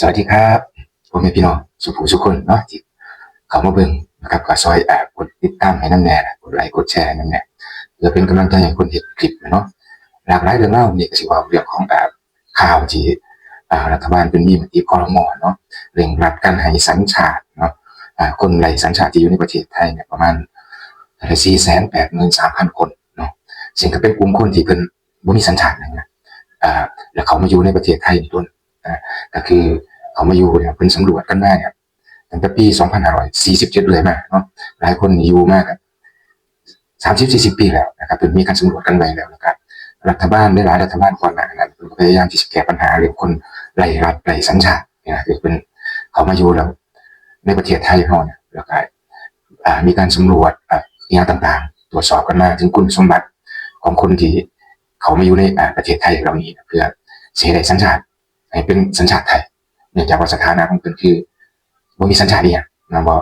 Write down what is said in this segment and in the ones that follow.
สวัสดีครับผมเป็นพี่น้องสุภูสุคนเนาะที่เขามาเบิ่งนะครับก็ซอยแอบกดติดตามให้น้ำแน่กดไลค์กดแชร์น้ำแน่เพื่อเป็นกำลังใจให้คนเห็นคลิปเนาะหลากหลายเรื่องเล่านี่ก็สิว่าเรื่องของแบบข่าวที่รัฐบาลเป็นมีมติคอรมอเนาะเร่งรัดการให้สัญชาติเนาะคนไร้สัญชาติที่อยู่ในประเทศไทยเนี่ยประมาณ4แสนแปดหมื่นสามพันคนเนาะซึ่งก็เป็นกลุ่มคนที่เป็นบ่มีสัญชาตินะอ่าแล้วเขามาอยู่ในประเทศไทยนี่ ต้นก็คือเขามาอยู่เนี่ยเพิ่นสำรวจกันมาเนี่ยตั้งแต่ปี 2547 เลยมาเนาะหลายคนอยู่มากครับ30 40ปีแล้วนะครับเพิ่นมีการสำรวจกันไว้แล้วนะครับ รัฐบาลหลายรัฐบาลก่อนหน้านั้นพยายามที่จะแก้ปัญหาเรื่องคนไร้รัฐไร้สัญชาติเนี่ยคือเป็นเขามาอยู่แล้วในประเทศไทยเฮาเนี่ยแล้วก็มีการสำรวจอ่าอย่างต่างๆ ตรวจสอบกันมาถึงคุณสมบัติของคนที่เขามาอยู่ในประเทศไทยเหล่านี้เพื่อเสิให้ได้สัญชาติ ให้เป็นสัญชาติไทยเนื่องจากว่าสถานะของเพิ่นคือบ่มีสัญชาติอีหยังนะบ่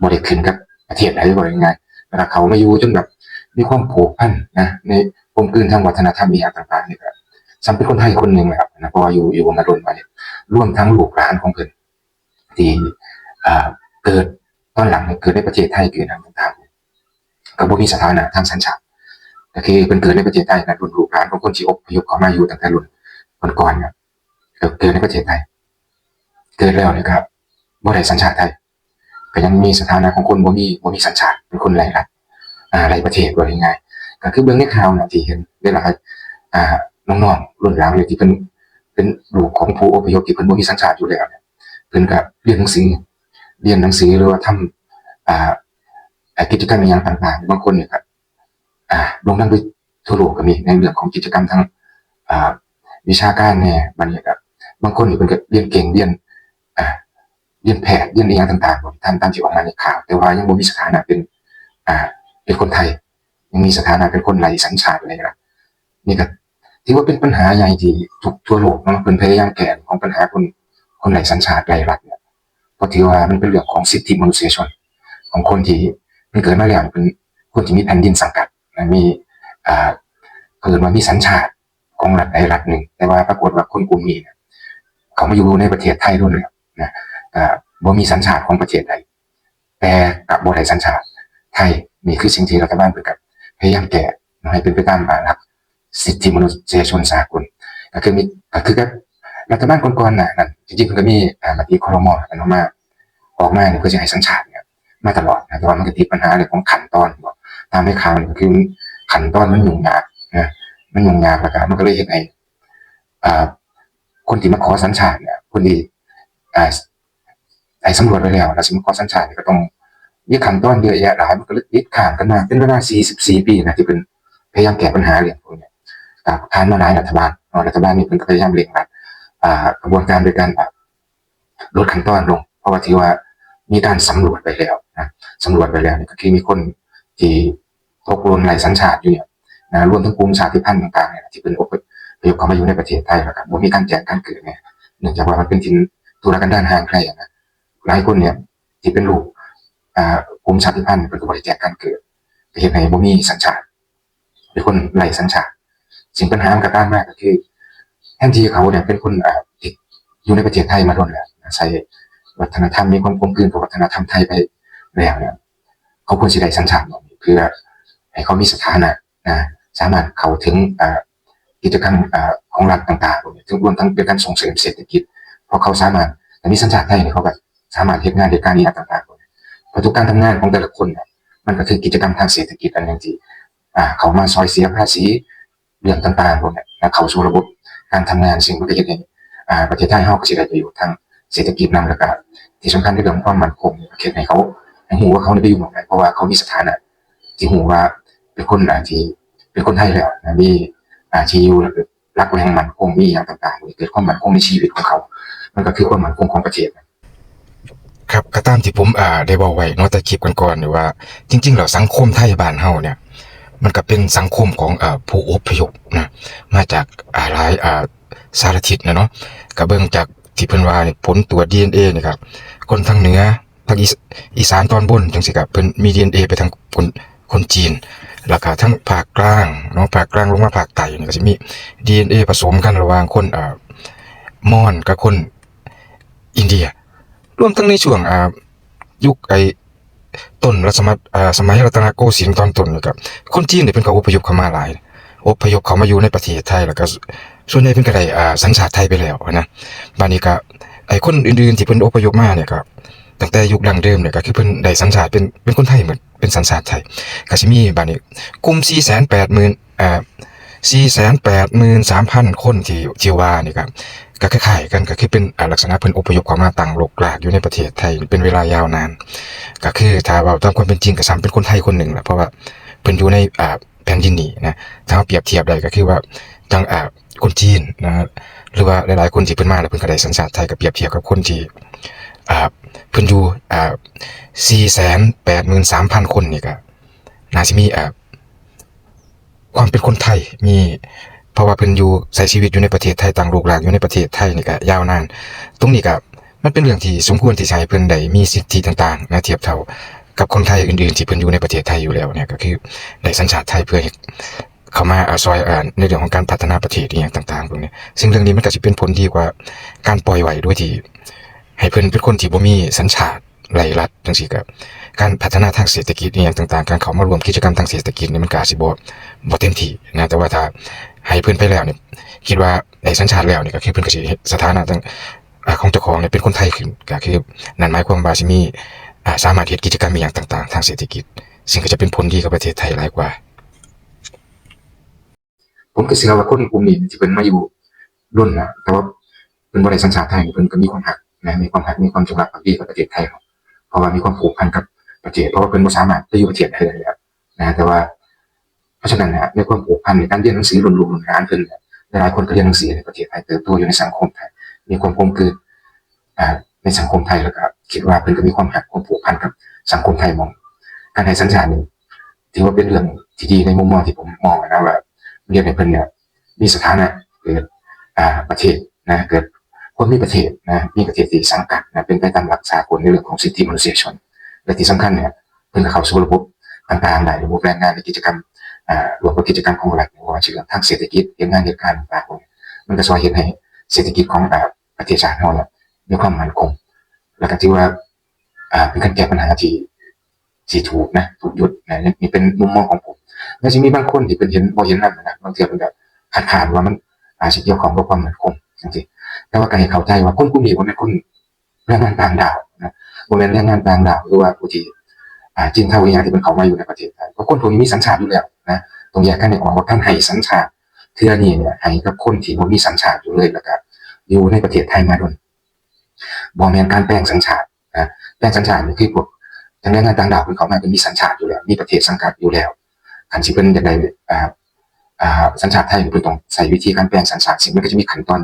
บ่ได้ขึ้นกับประเทศใดบ่ยังไงแล้วเขามาอยู่จนแบบมีความผูกพันนะในกลมกลืนทางวัฒนธรรมอีหยังต่างๆนี่ก็ซ้ำเป็นคนไทยคนหนึ่งแหละครับนะเพราะว่าอยู่อยู่มาโดนมาเนี่ยร่วมทั้งลูกหลานของเพิ่นที่เกิดตอนหลังเกิดในประเทศไทยเกิดนำต่างๆก็บ่มีสถานะทางสัญชาติก็คือเพิ่นเกิดในประเทศไทยนะรุ่นลูกหลานของคนที่อพยพเข้ามาอยู่ตั้งแต่รุ่นก่อนๆเนี่ย เกิดในประเทศไทย เกิดแล้วนะครับบ่ได้สัญชาติไทย ก็ยังมีสถานะของคนบ่มีบ่มีสัญชาติเป็นคนไร้รัฐอ่าไร้ประเทศว่ายังไงก็คือเบิ่งในข่าวนะที่เห็นได้หลายอ่าน้องๆรุ่นหลังเลยที่เป็นเป็นลูกของผู้อพยพที่เพิ่นบ่มีสัญชาติอยู่แล้วเนี่ยเพิ่นก็เรียนหนังสือเรียนหนังสือหรือว่าทำอ่าอ่ากิจกรรมอย่างต่างๆบางคนเนี่ยครับอ่าลงดังไปทั่วโลกก็มีในเรื่องของกิจกรรมทางอ่าวิชาการแน่บัดนี้ก็บ บางคนนี่เพิ่นก็เรียนเก่งเรียนอ่าเรียนแพทย์เรียนอีหยังต่างๆบ่ตามตามที่ออกมาในข่าว แต่ว่ายังบ่มีสถานะเป็นอ่าเป็นคนไทย ยังมีสถานะเป็นคนไร้สัญชาติอะไรนะนี่ก็ถือว่าเป็นปัญหาใหญ่ที่ทุกทั่วโลกเนาะเพิ่นพยายามแก้ของปัญหาคนคนไร้สัญชาติไร้รัฐเนี่ยเพราะถือว่ามันเป็นเรื่องของสิทธิมนุษยชน ของคนที่เพิ่นเกิดมาแล้วเป็นคนที่มีแผ่นดินสังกัดนะมีอ่าเกิดมามีสัญชาติของรัฐใดรัฐหนึ่ง แต่ว่าปรากฏว่าคนกลุ่มนี้เนี่ย เขามาอยู่ในประเทศไทยด้วยเนี่ยนะบ่มีสัญชาติของประเทศใดแต่กับบ่ได้สัญชาติไทยนี่คือสิ่งที่รัฐบาลเพิ่นกับพยายามแก้ให้เป็นไปตามหลักสิทธิมนุษยชนสากลก็คือมีก็คือกับรัฐบาลก่อนๆน่ะนั่นจริงๆเพิ่นก็มีอ่ามติครมอันออกมาออกมาเนี่ยเพื่อจะให้สัญชาติเนี่ยมาตลอดนะแต่ว่ามันก็ติดปัญหาเรื่องของขั้นตอนบ่ตามให้ข่าวนี่ก็คือขั้นตอนมันยุ่งยากนะมันยุ่งยากแล้วก็มันก็เลยเฮ็ดให้อ่า คนที่มาขอสัญชาติเนี่ยคนที่อ่าไอ้สำรวจไปแล้วแล้วสิมาขอสัญชาติก็ต้องมีขั้นตอนเยอะแยะหลายมันก็เลยติดข้างกันมาเป็นเวลา 44 ปีนะที่เป็นพยายามแก้ปัญหาเรื่องพวกนี้ยก็ผ่านมาหลายรัฐบาลรัฐบาลนี่เพิ่นพยายามเร่งรัดกระบวนการโดยการแบบลดขั้นตอนลง เพราะว่าที่ว่ามีการสำรวจไปแล้วนะสำรวจไปแล้วเนี่ยก็คือมีคนที่ตกหล่นไร้สัญชาติอยู่เนี่ยนะรวมทั้งกลุ่มชาติพันธุ์ต่างๆเนี่ยที่เป็นอพ ยพเขามาอยู่ในประเทศไทยแล้วก็บ่มีการแจ้งการเกิดเนี่ยเนื่องจากว่ามันเป็นถิ่นธุรกันดารห่างไกลนะหลายคนเนี่ยที่เป็นลูกอ่ากลุ่มชาติพันธุ์เพิ่นกบ่ได้แจ้งการเกิดเฮ็ดให้บ่มีสัญชาติเป็นคนไร้สัญชาติสิ่งปัญหามันก็ตามมากก็คือแทนที่เขาเนี่ยเป็นคนอ่าอยู่ในประเทศไทยมาโดนแล้วใช้วัฒนธรรมมีความกลมกลืนกับวัฒนธรรมไทยไปแล้วเนี่ยเขาควรสิได้สัญชาติเพื่อให้เขามีสถานะนะสามารถเข้าถึงอ่า กิจกรรมของรัฐต่างๆพวกนี้ถึงรวมทั้งเป็นการส่งเสริมเศรษฐกิจ เพราะเขาสามารถแต่มีสัญชาติไทยเนี่ยเขาก็สามารถเฮ็ดงานเหตุการณ์นี้ต่างๆพวกนี้เพราะทุกการทำงานของแต่ละคนเนี่ยมันก็คือกิจกรรมทางเศรษฐกิจอันหนึงที่เขามาซอยเสียภาษีเรื่องต่างๆพวกนี้เขาสู่ระบบการทำงานสิ่งมันก็เฮ็ดให้อ่าประเทศไทยเฮาก็สิได้ประโยชน์ทางเศรษฐกิจนำแล้วก็ที่สำคัญในเรื่องของความมั่นคงประเฮ็ดให้เขาหูว่าเขาได้ไปอยู่หม้องใดเพราะว่าเขามีสถานะที่ฮู้ว่าเป็นคนอาที่เป็นคนไทยแล้วนะมี อาชีพรักแรงมันคงมีอย่างต่างๆเกิดความมันคงในชีวิตของเขา มันก็คือความมันคงของประเทศครับก็ตามที่ผมอ่าได้บอกไว้นาะแต่คลิปกันก่อนๆว่า จริงๆแล้วสังคมไทยบ้านเฮาเนี่ย มันก็เป็นสังคมของอ่าผู้อพยพนะมาจากอ่าหลายอ่าสารทิศนะเนาะก็เบิ่งจากที่เพิ่นว่านี่ผลตรวจ DNA นี่ครับคนทางเหนือทางอีสานตอนบนจังซี่ก็เพิ่นมี DNA ไปทางคน คนจีน แล้วก็ทั้งภาคกลางเนาะภาคกลางลงมาภาคใต้นี่ก็สิมี DNA ผสมกันระหว่างคนอ่ามอญกับคนอินเดีย รวมทั้งในช่วงอ่ายุคไอต้นรัชสมัยอ่าสมัยรัตนโกสินทร์ตอนต้นนี่ครับคนจีนเนี่ยเป็นเขาอพยพเข้ามาหลาย อพยพเข้ามาอยู่ในประเทศไทยแล้วก็ส่วนใหญ่เป็นก็ได้อ่าสัญชาติไทยไปแล้วนะบานี้ก็ไอคนอื่นๆที่เพิ่นอพยพมาเนี่ยก็ ตั้งแต่ยุคดั้งเดิมเนี่ยก็คือเพิ่นได้สัญชาติเป็นเป็นคนไทยเหมือนเป็นสัญชาติไทยก็สิมีบานี้กลุ่ม480,000อ่าสี่แสนแปดหมื่นสามพันคนที่ที่ว่านี่ครับก็คล้ายๆกันก็คือเป็นลักษณะเพิ่นอพยพเข้ามาตั้งรกรากอยู่ในประเทศไทยเป็นเวลายาวนาน ก็คือถ้าว่าตามความเป็นจริงก็ซ้ำเป็นคนไทยคนหนึ่งแหละเพราะว่าเพิ่นอยู่ในอ่าแผ่นดินนี้นะถ้าเราเปรียบเทียบได้ก็คือว่าจังอ่าคนจีนนะหรือว่าหลายๆคนที่เพิ่นมาแล้วเพิ่นก็ได้สัญชาติไทยก็เปรียบเทียบกับคนที่ อ่าเพิ่นอยู่อ่าสี่แสนแปดหมื่นสามพันคนนี่ก็น่าสิมีอ่าความเป็นคนไทยมีเพราะว่าเพิ่นอยู่ใช้ชีวิตอยู่ในประเทศไทยต่างลูกหลานอยู่ในประเทศไทยนี่ก็ยาวนาน ตรงนี้ก็มันเป็นเรื่องที่สมควรที่จะให้เพิ่นได้มีสิทธิต่างๆนะเทียบเท่ากับคนไทยอื่นๆที่เพิ่นอยู่ในประเทศไทยอยู่แล้วเนี่ยก็คือได้สัญชาติไทยเพื่อเข้ามาอาซอยในเรื่องของการพัฒนาประเทศอย่างต่างๆพวกนี้ซึ่งเรื่องนี้มันก็จะเป็นผลดีกว่าการปล่อยไว้ด้วยที่ ให้เพิ่นเป็นคนที่บ่มีสัญชาติไหลรัฐจังซี่ก็การพัฒนาทางเศรษฐกิจอหย่างต่างๆ การเข้ามารวมกิจกรรมทางเศรษฐกิจนี่มันก็อาจสิบ่บ่เต็มที่นะแต่ว่าถ้าให้เพิ่นไปแล้วเนี่ยคิดว่าได้สัญชาติแล้วนี่ก็คือเพิ่นก็สิสถานะทางของเจ้าของเนี่ยเป็นคนไทยขึ้นก็คือนั่นหมายความว่าสิมีสามารถเฮ็ดกิจกรรมอหย่างต่างๆ ทางเศรษฐกิจ ซึ่งก็จะเป็นผลดีกับประเทศไทยหลายกว่า ผมก็เชื่อว่าคนกลุ่มนี้ที่เพิ่นมาอยู่รุ่นนะแต่ว่าเพิ่นบ่ได้สัญชาติไทยเพิ่นก็มีความหัก นะมีความหักมีความจงรักภักดีกับประเทศไทยเนาะเพราะว่ามีความผูกพันกับประเทศเพราะว่าเพิ่นบ่สามารถไปอยู่ประเทศใดได้แล้วนะแต่ว่าเพราะฉะนั้นนะในความผูกพันในการเรียนหนังสือรุ่นรุ่นหลานเพิ่นเนี่ยหลายคนก็เรียนหนังสือในประเทศไทยเติบโตอยู่ในสังคมไทยมีความกลมกลือในสังคมไทยแล้วก็คิดว่าเพิ่นก็มีความหักความผูกพันกับสังคมไทยมอง การให้สัญชาตินี่ถือว่าเป็นเรื่องที่ดีในมุมมองที่ผมมองนะว่าเรียนให้เพิ่นเนี่ยมีสถานะเกิดประเทศนะเกิด คนมีประเทศนะมีประเทศที่สังกัดนะเป็นไปตามหลักสากลในเรื่องของสิทธิมนุษยชน และที่สำคัญเนี่ยเพิ่งเข้าสู่ระบบต่างๆได้ระบบแรงงานในกิจกรรมรวมกับกิจกรรมของรัฐในว่าเชื่อทางเศรษฐกิจเห็นงานเหตุการณ์ต่างๆมันก็ช่วยเห็นให้เศรษฐกิจของประเทศชาติเราเนี่ยมีความมั่นคง แล้วก็ที่ว่าเป็นการแก้ปัญหาที่ที่ถูกนะถูกหยุดนะนี่เป็นมุมมองของผมแล้วจะมีบางคนที่เป็นเห็นบ่เห็นนั่นนะบางทีเป็นแบบขาดขาดว่ามันอาจจะเกี่ยวข้องกับความมั่นคงจริงๆ แต่ว่าการให้เข้าใจว่าคนกลุ่มนี้ว่าเป็นคนแรงงานต่างดาวนะว่าเป็นแรงงานต่างดาวหรือว่าผู้ที่จีนเท่าวิญญาที่เป็นเขามาอยู่ในประเทศไทยเพราะคนพวกนี้มีสัญชาติอยู่แล้วนะตรงแยกกันเนี่ยออกว่าท่านให้สัญชาติเทือนี้เนี่ยให้กับคนที่บ่มีสัญชาติอยู่เลยแล้วก็อยู่ในประเทศไทยมาดนบ่แม่นการแปลงสัญชาตินะแปลงสัญชาตินี่คือพวกทางแรงงานต่างดาวเป็นเขามาเป็นมีสัญชาติอยู่แล้ว มีประเทศสังกัดอยู่แล้วคันสิเพิ่นจะได้อ่าอ่าสัญชาติไทยเพิ่นต้องใส่วิธีการแปลงสัญชาติซึ่งมันก็จะมีขั้นตอน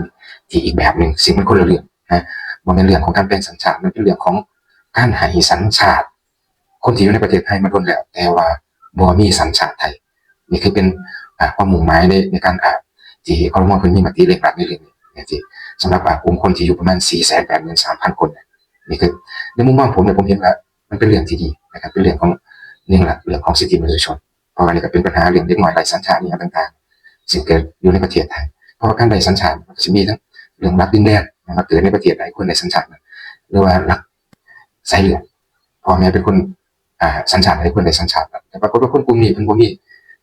อีกแบบหนึ่งซึ่งมันคนละเรื่องนะมันเป็นเรื่องของการแปลงสัญชาติมันเป็นเรื่องของการให้สัญชาติ คนที่อยู่ในประเทศไทยมาโดนแล้ว แต่ว่าบ่มีสัญชาติไทย นี่คือเป็นความมุ่งหมายในในการอ่าที่คอรมอเพิ่นมีมติเร่งรัดในเรื่องนี้นะที่สำหรับกลุ่มคนที่อยู่ประมาณ483,000คนเนี่ยนี่คือในมุมมองผมเนี่ยผมเห็นว่ามันเป็นเรื่องที่ดีนะครับเป็นเรื่องของหนึ่งละเรื่องของสิทธิมนุษยชนเพราะว่านี่ก็เป็นปัญหาเรื่องเด็กน้อยไร้สัญชาตินี่ต่างๆ สิ่งเกิดอยู่ในประเทศไทยเพราะว่าการไร้สัญชาติมันจะมีทั้ง เรื่องรักดินแดนนะครับเกิดในประเทศใดคนไร้สัญชาติหรือว่ารักสายเลือดพ่อแม่เป็นคนอ่าสัญชาติไทยคนไร้สัญชาติแต่ปรากฏว่าคนกลุ่มนี้เป็นบ่มี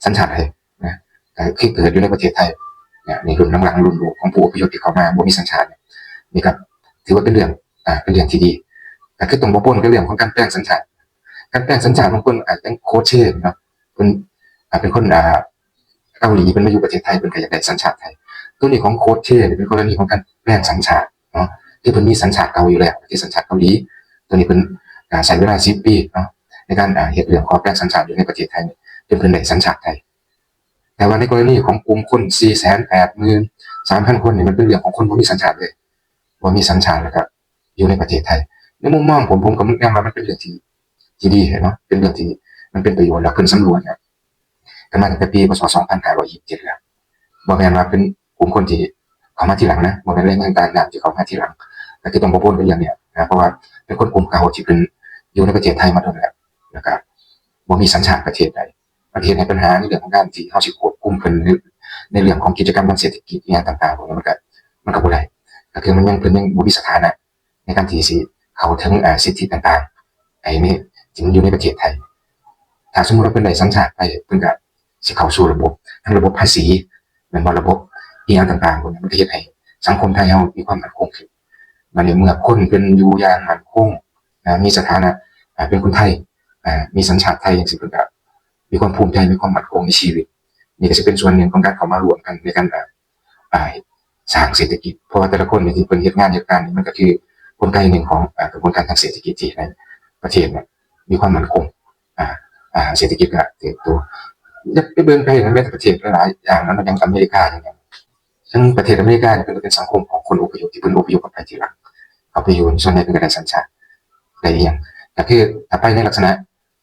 สัญชาติไทยนะก็คือเกิดอยู่ในประเทศไทยเนี่ยในรุ่นหลังๆรุ่นลูกของผู้อพยพที่เข้ามาบ่มีสัญชาตินี่ยนี่ก็ถือว่าเป็นเรื่องอ่าเป็นเรื่องที่ดีแต่คือต้องบ่ปนกับเรื่องของการแปลงสัญชาติ การแปลงสัญชาติบางคนอาจจะเป็นโคชเช่เนาะเป็นอ่าเป็นคนอ่าเกาหลีเป็นมาอยู่ประเทศไทยเป็นก็อยากได้สัญชาติไทย ตัวนี้ของโค้ชเช่เป็นกรณีของการแปลงสัญชาติเนาะที่เพิ่นมีสัญชาติเกาอยู่แล้วที่สัญชาติเกาหลีตัวนี้เพิ่นใช้เวลา10ปีเนาะในการอ่าเฮ็ดเรื่องขอแปลงสัญชาติอยู่ในประเทศไทยเนี่ยจนเพิ่นได้สัญชาติไทย แต่ว่าในกรณีของกลุ่มคน483,000คนเนี่ยมันเป็นเรื่องของคนบ่มีสัญชาติเลยบ่ามีสัญชาติแล้วก็อยู่ในประเทศไทยในมุมมองผมผมก็มองว่ามันเป็นเรื่องที่ที่ดีเนาะเป็นเรื่องที่มันเป็นประโยชน์แล้วเพิ่นสำรวจเนี่ยกันมาตั้งแต่ปีพศ2527แล้วบ่แม่นว่าเป็น กลุ่มคนที่เขามาทีหลังนะบ่แม่นแรงงานต่างดาวที่เขามาทีหลังแต่คือต้องบ่ปนกันอย่างเนี้ยนะเพราะว่าเป็นคนกลุ่มเก่าที่เป็นอยู่ในประเทศไทยมาโดนแล้วแล้วก็บ่ามีสัญชาติประเทศใดประเทศในปัญหาในเรื่องของการที่เฮาสิควบคุมเพิ่นในในเรื่องของกิจกรรมทางเศรษฐกิจอีหยังต่างๆพวกนี้มันก็มันก็บ่ได้ก็คือมันยังเพิ่นยังบ่มีสถานะในการที่สิเขาถึงสิทธิต่างๆไอ้นี่ที่มันอยู่ในประเทศไทย ถ้าสมมติว่าเป็นได้สัญชาติไปเพิ่นก็สิเข้าสู่ระบบทั้งระบบภาษีแม่นระบบ อีหยังต่างๆพวกนี้มันก็เฮ็ดให้สังคมไทยเฮามีความมั่นคงขึ้นบัดนี้เมื่อคนเป็นอยู่อย่างมั่นคงนะมีสถานะเป็นคนไทยมีสัญชาติไทยจังซี่เพิ่นก็มีความภูมิใจมีความมั่นคงในชีวิต นี่ก็จะเป็นส่วนหนึ่งของการเข้ามารวมกันในการอ่าอ่าสร้างเศรษฐกิจเพราะว่าแต่ละคนเนี่ยที่เป็นเฮ็ดงานเฮ็ดการณ์นี่มันก็คือกลไกหนึ่งของกระบวนการทางเศรษฐกิจที่ในประเทศเนี่ยมีความมั่นคงอ่าเศรษฐกิจก็เติบโตจะไปเบิ่งไปนั้นแม้แต่ประเทศหลายอย่างนั้นอย่างอเมริกาอย่างเงี้ย ซึ่งประเทศอเมริกาเนี่ยเป็นเป็นสังคมของคนอพยพที่เพิ่นอพยพไปที่หลังเขาไปอยู่ส่วนใหญ่เป็นก็ได้สัญชาติได้อหยังก็คือถ้าไปในลักษณะ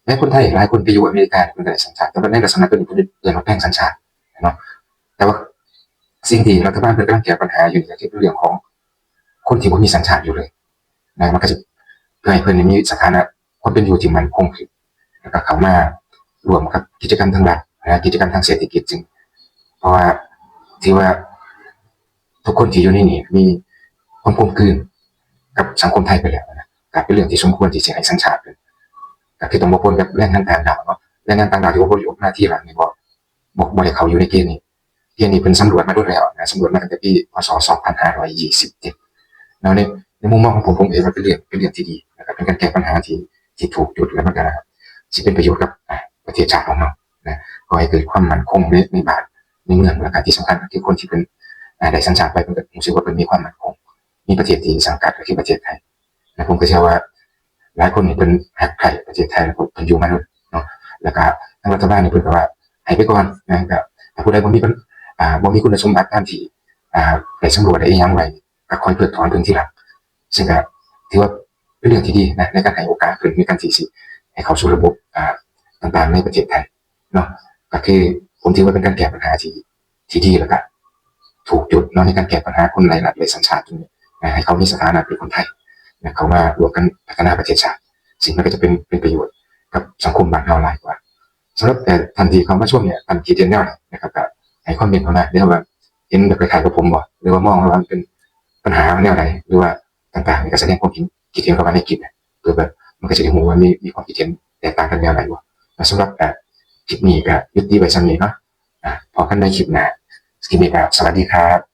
แม้คนไทยหลายคนไปอยู่อเมริกาเพิ่นก็ได้สัญชาติแต่ว่าในลักษณะเป็นเพิ่นเรียนว่าแป้งสัญชาติเนาะแต่ว่าสิ่งที่รัฐบาลเป็นกำลังแก้ปัญหาอยู่ก็คือเรื่องของคนที่บ่มีสัญชาติอยู่เลยนะมันก็จะเพื่อให้เพิ่นมีสถานะความเป็นอยู่ที่มันคงขึ้นแล้วก็เข้ามารวมกับกิจกรรมทางรัฐนะกิจกรรมทางเศรษฐกิจจึงเพราะว่าที่ว่า ทุกคนที่อยู่ในนี้มีความกลมกลืนกับสังคมไทยไปแล้วนะก็เป็นเรื่องที่สมควรที่จะให้สัญชาติเป็นก็คือต้องมาปนกับแรงงานต่างดาวเนาะแรงงานต่างดาวที่ว่าบริโภคหน้าที่หลังนี่บ่บอกบ่ได้เขาอยู่ในเกณฑ์นี้เกณฑ์นี้เป็นสำรวจมาด้วยแล้วนะสำรวจมาตั้งแต่ปีพศ2527แล้วในในมุมมองของผมผมเองมันเป็นเรื่องเป็นเรื่องที่ดีนะครับเป็นการแก้ปัญหาที่ที่ถูกจุดแล้วมันก็สิเป็นประโยชน์กับประเทศชาติของเรานะก็ให้เกิดความมั่นคงในในบานในเมืองและการที่สำคัญคือคนที่เป็น อ่าได้สัญชาไปเป็นก็รู้สึกว่าเป็นมีความมั่นคงมีประเทศที่สังกัดก็คือประเทศไทยนะผมก็เชื่อว่า หลายคนเนี่เป็นหักไข่ประเทศไทยแล้วก็เป็นอยู่มาด้วยเนาะแล้วก็ทางรัฐบาลเนี่เพิ่นก็ว่าให้ไปก่อนนะครับถ้าผู้ใดบ่มีอ่าบ่มีคุณสมบัติตามที่อ่าไปสำรวจได้ยังไว้ก็ค่อยเพิกถอนเพิ่นทีหลังซึ่งก็ถือว่าเป็นเรื่องที่ดีนะในการให้โอกาสเพิ่นในการที่สิให้เข้าสู่ระบบอ่าต่างๆในประเทศไทยเนาะก็คือผมถือว่าเป็นการแก้ปัญหาที่ที่ดีแล้วก็ ถูกจุดเนาะในการแก้ปัญหาคนหลายหลากหลยสัญชาติตรงนี้นะให้เขามีสถานะเป็นคนไทยนะเขามารวมกันพัฒนาประเทศชาติสิ่งนั้นก็จะเป็นเป็นประโยชน์กับสังคมบ้านเราหลายกว่าสำหรับแต่ทันทีเขามาช่วงเนี่ยทันคิดเห็นแนวนะครับก็ให้ความเห็นเขามาเรียกว่าเห็นแบบคล้ายๆกับผมบ่หรือว่ามองว่ามันเป็นปัญหาแนวไหนหรือว่าต่างๆในการแสดงความคิดคิดเห็นเข้ามาในคลิปเนี่ยคือแบบมันก็จะได้รู้ว่ามีมีความคิดเห็นแตกต่างกันแนวไหนบ่สำหรับแต่คลิปนี้ก็ยุติไว้สำนี้เนาะอะพอกันในคลิปหน้า สกิมมี่ครับสวัสดีครับ